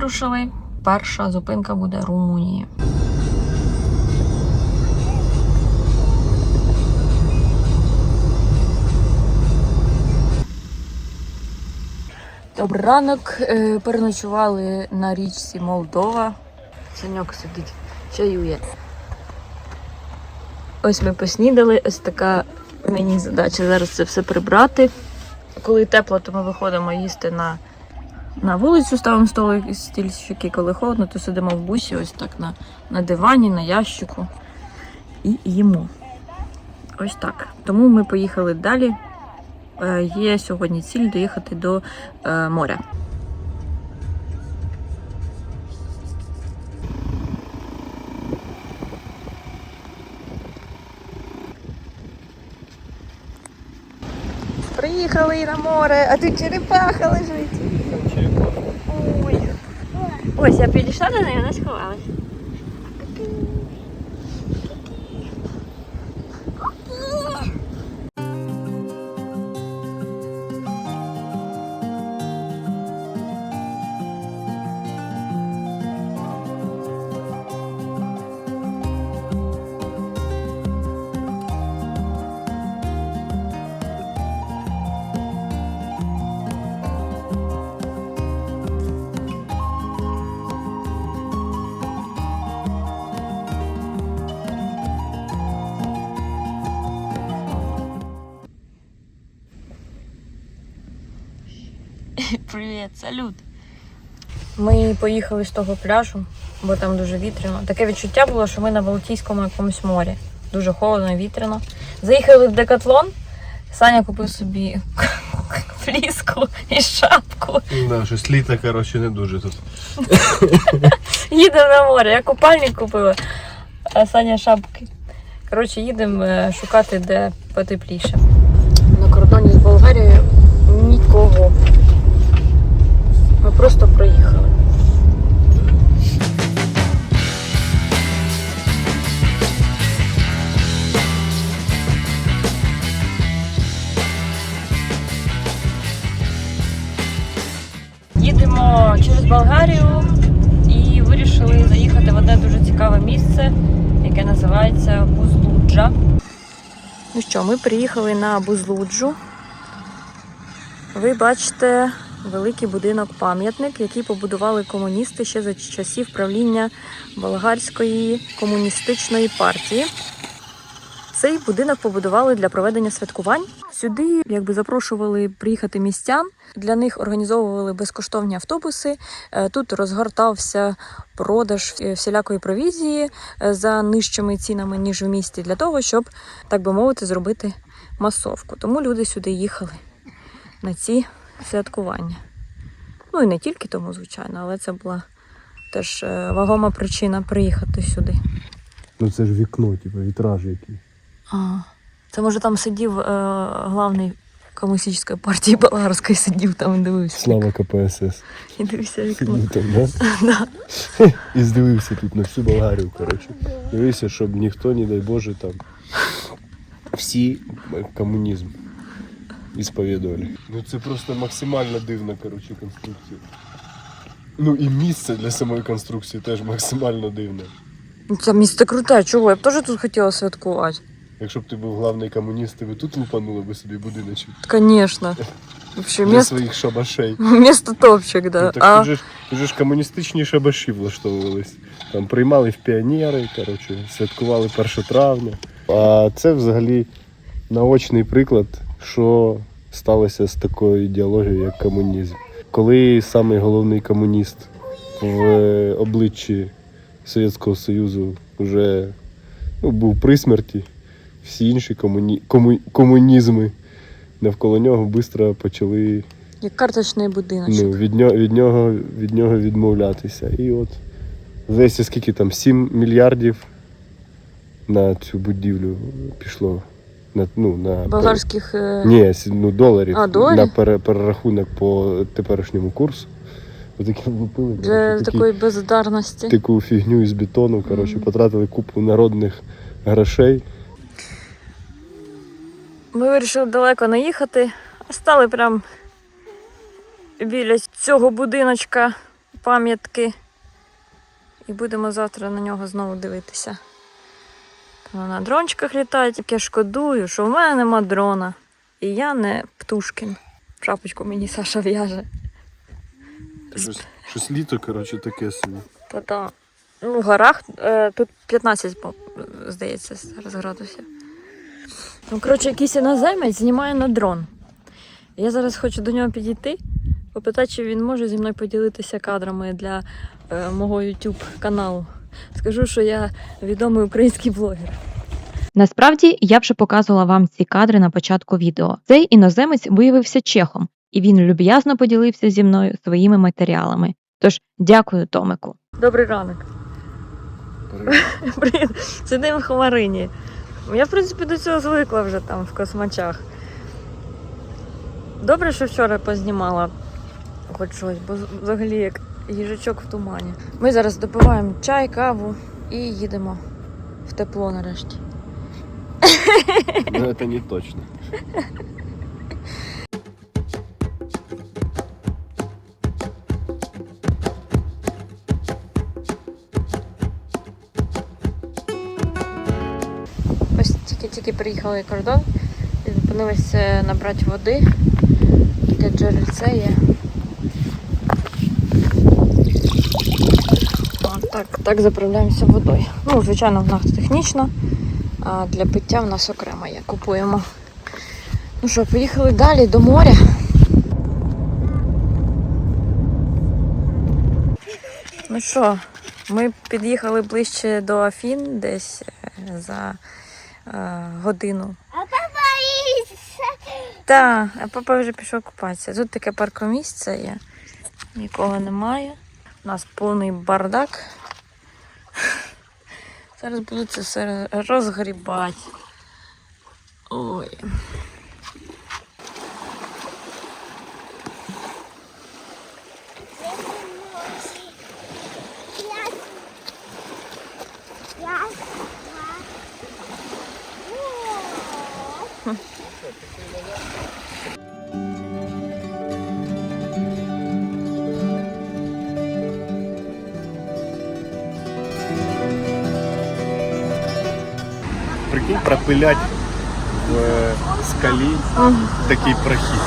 Вирушили. Перша зупинка буде Румунія. Добрий ранок. Е, Переночували на річці Молдова. Саньок сидить, чаює. Ось ми поснідали. Ось така мені задача зараз це все прибрати. Коли тепло, то ми виходимо їсти на, на вулицю, ставимо столик стільчики. Коли холодно, то сидимо в бусі, ось так на, на дивані, на ящику і їмо. Ось так. Тому ми поїхали далі. Е, Є сьогодні ціль доїхати до е, моря. Приїхали на море, а тут черепаха лежить. Ой. Ось я підійшла до неї, вона сховалась. Привіт, салют. Ми поїхали з того пляжу, бо там дуже вітряно. Таке відчуття було, що ми на Балтійському якомусь морі. Дуже холодно, вітряно. Заїхали в Декатлон. Саня купив собі фліску і шапку. Да, щось літа, коротше, не дуже тут. Їдемо на море. Я купальник купила, а Саня шапки. Коротше, їдемо е, шукати, де потепліше. На кордоні з Болгарією нікого. Просто проїхали. Їдемо через Болгарію і вирішили заїхати в одне дуже цікаве місце, яке називається Бузлуджа. Ну що, ми приїхали на Бузлуджу. Ви бачите великий будинок-пам'ятник, який побудували комуністи ще за часів правління болгарської комуністичної партії. Цей будинок побудували для проведення святкувань. Сюди якби запрошували приїхати містян. Для них організовували безкоштовні автобуси. Е, Тут розгортався продаж е, всілякої провізії е, за нижчими цінами ніж в місті, для того, щоб так би мовити, зробити масовку. Тому люди сюди їхали на ці святкування. Ну і не тільки тому, звичайно, але це була теж е, вагома причина приїхати сюди. Ну це ж вікно, типу, вітраж який. А, це може там сидів е, главний комуністичної партії болгарської, сидів там і дивився. Слава КПСС. І дивився вікно. Сидів там, да? Да. І здивився тут на всю Болгарію, коротше. Дивився, щоб ніхто, не дай Боже, там всі комунізм ісповідували. Ну це просто максимально дивна, коротше, конструкція. Ну і місце для самої конструкції теж максимально дивне. Ну, Це місце круте, чого? Я б теж тут хотіла святкувати. Якщо б ти був главний комуніст, ти би тут лупанули би собі будиночок. Звісно. Вообще, Для місто, своїх шабашей. місто топчик, да. Ну, так а, тут, же ж, тут же ж комуністичні шабаші влаштовувались. Там приймали в піонери, коротше, святкували 1 травня. А це взагалі наочний приклад, що сталося з такою ідеологією, як комунізм. Коли самий головний комуніст в е, обличчі Совєтського Союзу вже ну, був при смерті, всі інші комуні... кому... комунізми навколо нього швидко почали як карточний будиночок. ну, від, нього, від, нього, від нього відмовлятися. І от весь скільки там 7 мільярдів на цю будівлю пішло. На, ну, на Болгарських. е, Ні, ну, доларів А, доларів? на пере, перерахунок по теперішньому курсу. Отакі влупили. Для коротше, такі- такої бездарності. таку фігню із бетону, коротше, Мгм. потратили купу народних грошей. Ми вирішили далеко не їхати, а стали прям біля цього будиночка пам'ятки. І будемо завтра на нього знову дивитися. На дрончиках літають, як я шкодую, що в мене нема дрона. І я не Птушкін. Шапочку мені Саша в'яже. Щось, щось літо, коротше, таке собі. Та-та. Ну, в горах е, тут 15, здається, зараз градусів. Ну, коротше, якийсь іноземець знімає на дрон. Я зараз хочу до нього підійти, попитати, чи він може зі мною поділитися кадрами для е, мого YouTube каналу. Скажу, що я відомий український блогер. Насправді я вже показувала вам ці кадри на початку відео. Цей іноземець виявився чехом, і він люб'язно поділився зі мною своїми матеріалами. Тож дякую, Томику. Добрий ранок. Привіт. Сидимо в Хмарині. Я, в принципі, до цього звикла вже там в космачах. Добре, що вчора познімала хоч щось, бо взагалі як їжачок в тумані. Ми зараз допиваємо чай, каву і їдемо в тепло нарешті. Ну, це не точно. Ось тільки-тільки приїхали кордон і зупинилися набрати води. Таке джерельце є. Так, так заправляємося водою. Ну, звичайно, в нас технічно, а для пиття в нас окремо є. Купуємо. Ну що, поїхали далі до моря. Ну що, ми під'їхали ближче до Афін десь е, за е, годину. А папа Так, а папа вже пішов купатися. Тут таке паркомісце є. Нікого немає. У нас повний бардак. Зараз буду це все розгрібати. Ой. Прикинь, пропилять в е, скалі такий прохід.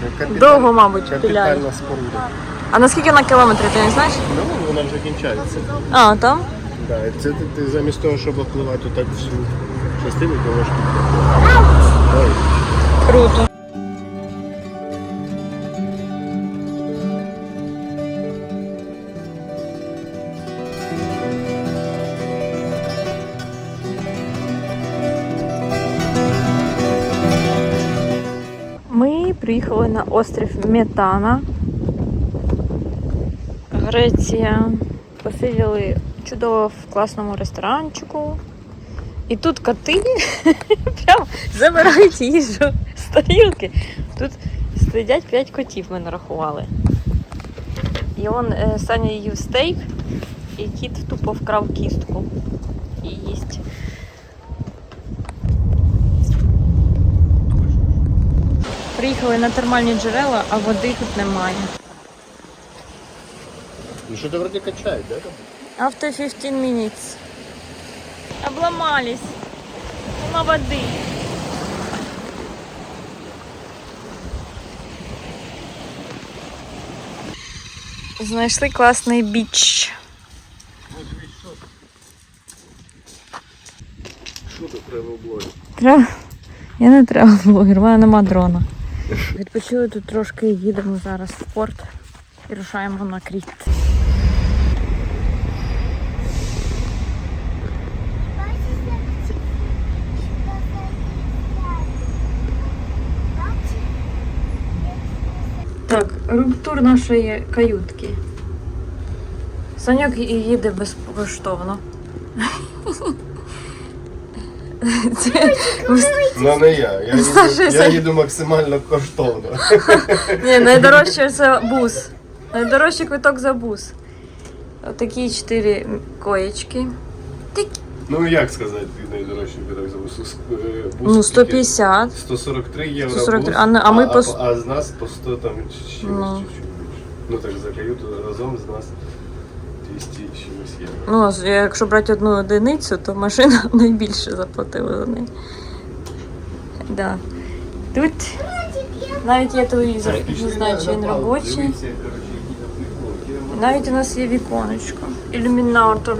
Це капіталь- Довго, мабуть. Капітальна споруда. А наскільки на кілометри, ти не знаєш? Ну, вона вже кінчається. А, там? Да, це ти, ти замість того, щоб опливати так всю частину, ти можеш Ой. Круто. Приїхали на острів Метана. Греція. Посиділи чудово в класному ресторанчику. І тут коти прям забирають їжу з тарілки. Тут сидять 5 котів, ми нарахували. І он е, Саня їв стейк, і кіт тупо вкрав кістку і їсть. Приїхали на термальні джерела, а води тут немає. Ну що то вроді качають, да? After 15 minutes. Обломались. Нема води. Знайшли класний біч. Що тут треба в блогі? Треба. Я не треба блогер, в мене нема дрона. Відпочили тут трошки, їдемо зараз в порт і рушаємо на кріт. Так, рум-тур нашої каютки. Саньок їде безкоштовно. Це Ну не я. Я Саша, їду, максимально коштовно. Ні, найдорожче це бус. Найдорожчий квиток за бус. Отакі чотири коєчки. Ну як сказати, найдорожчий квиток за бус? Е, бус Ну, скільки? 150. 143 євро 143, бус, а а ми по с- а, з нас по 100 там чи- чимось Ну. чуть-чуть більше. Ну так за каюту разом з нас 200 чимось євро. Ну, а якщо брати одну одиницю, то машина найбільше заплатила за неї. Да. Тут навіть є телевізор, не знаю, чи він робочий. Навіть у нас є віконечко. Ілюмінатор.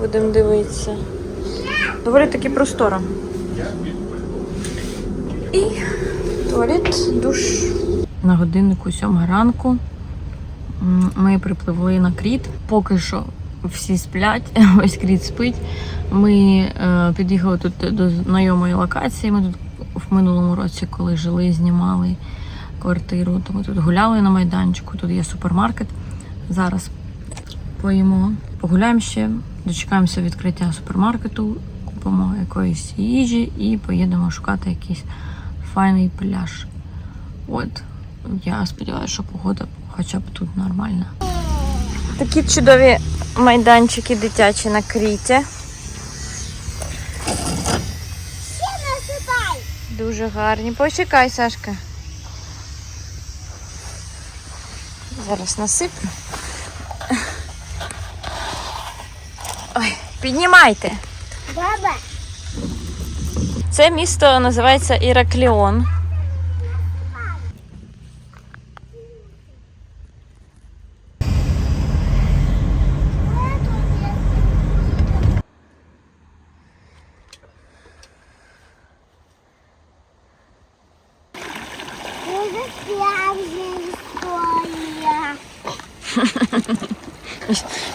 Будемо дивитися. Доволі таки просторо. І туалет, душ. На годиннику 7 ранку. Ми припливли на кріт. Поки що всі сплять, ось кріт спить. Ми е, під'їхали тут до знайомої локації. Ми тут в минулому році, коли жили, знімали квартиру, то ми тут гуляли на майданчику. Тут є супермаркет. Зараз поїмо, погуляємо ще, дочекаємося відкриття супермаркету, купимо якоїсь їжі і поїдемо шукати якийсь файний пляж. От, я сподіваюся, що погода хоча б тут нормальна. Такі чудові майданчики дитячі на кріті. Дуже гарні. Почекай, Сашка. Зараз насиплю. Ой, піднімайте. Баба, Це місто називається Іракліон.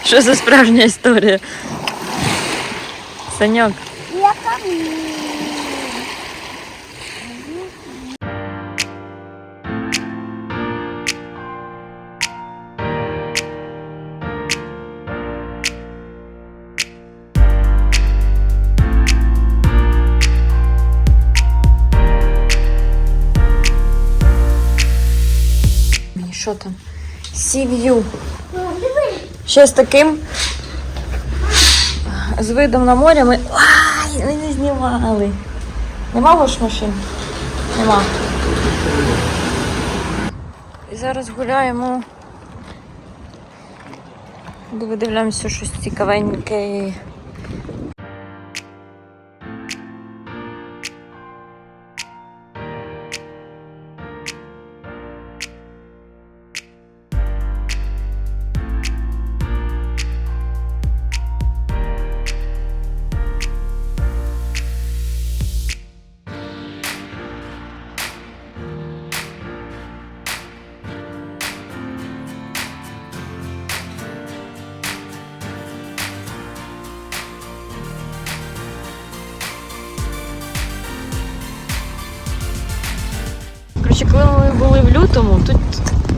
Що за справжня історія? Саньок. Я камінь. Що там? Сів'ю. Ще з таким. З видом на море ми. Ай, ми не знімали. Нема ваш машин? Нема. І зараз гуляємо. Видивляємося щось цікавеньке. Лютому, тут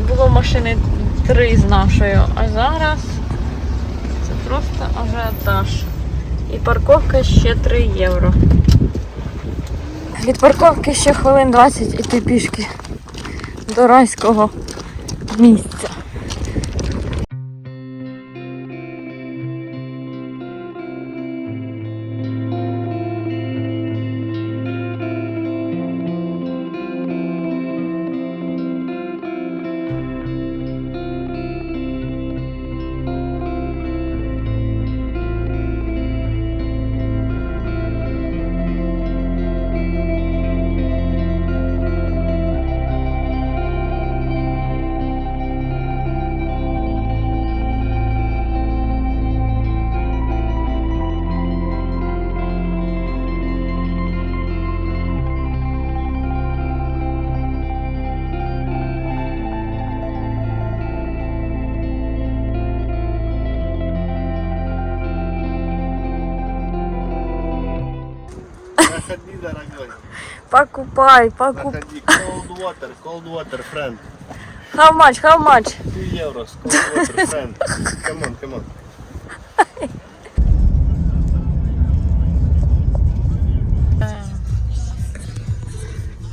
було машини три з нашою, а зараз це просто ажіотаж. І парковка ще 3 євро. Від парковки ще хвилин 20 іти пішки до райського місця. Проходи, дорогой. Покупай, покупай. Проходи. Cold water, cold water, friend. How much, how much? 2 euros, cold water, friend. Come on, come on.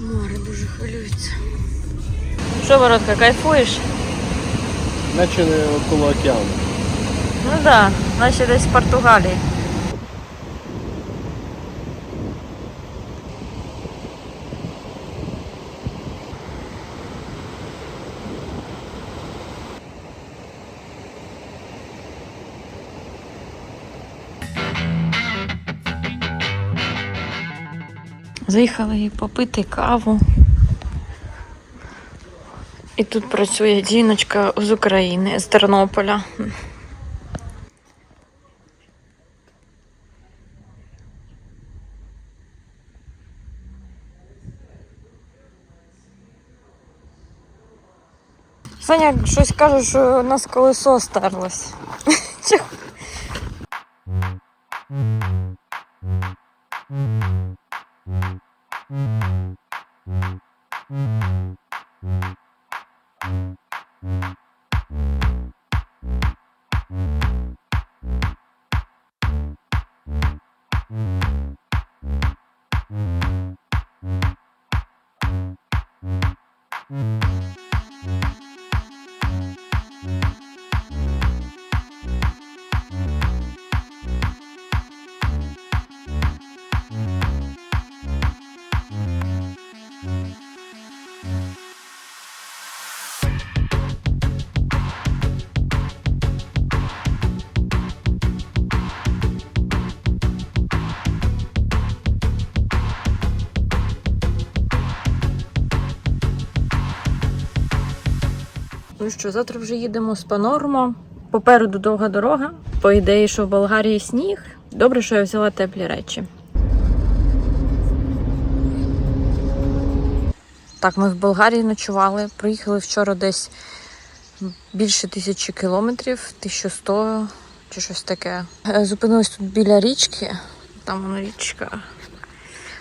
Море дуже хвилюється. Що, Воротка, кайфуєш? Наче около океану. Ну так, да, наче десь в Португалії. Заїхали попити каву. І тут працює жіночка з України, з Тернополя. Саня щось каже, що у нас колесо стерлось. Ну що, завтра вже їдемо з Панормо. Попереду довга дорога. По ідеї, що в Болгарії сніг. Добре, що я взяла теплі речі. Так, ми в Болгарії ночували. Приїхали вчора десь більше тисячі кілометрів, 1100 чи щось таке. Е, Зупинились тут біля річки. Там вона річка.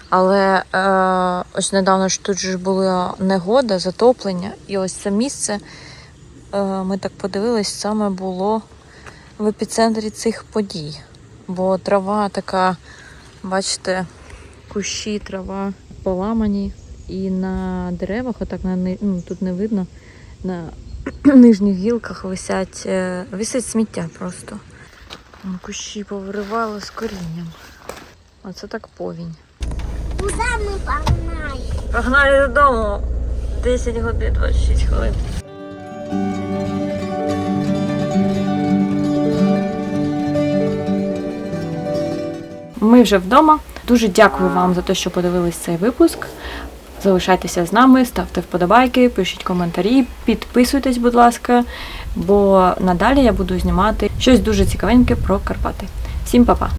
Але е, ось недавно ж тут ж була негода, затоплення, і ось це місце ми так подивились, саме було в епіцентрі цих подій. Бо трава така, бачите, кущі, трава поламані, і на деревах, отак на ну, тут не видно, на нижніх гілках висять, е, висить сміття просто. Кущі повиривало з корінням. Оце так повінь. Куда мы погнали? Погнали додому. 10 годин 26 хвилин. Ми вже вдома. Дуже дякую вам за те, що подивились цей випуск. Залишайтеся з нами, ставте вподобайки, пишіть коментарі, підписуйтесь, будь ласка, бо надалі я буду знімати щось дуже цікавеньке про Карпати. Всім па-па!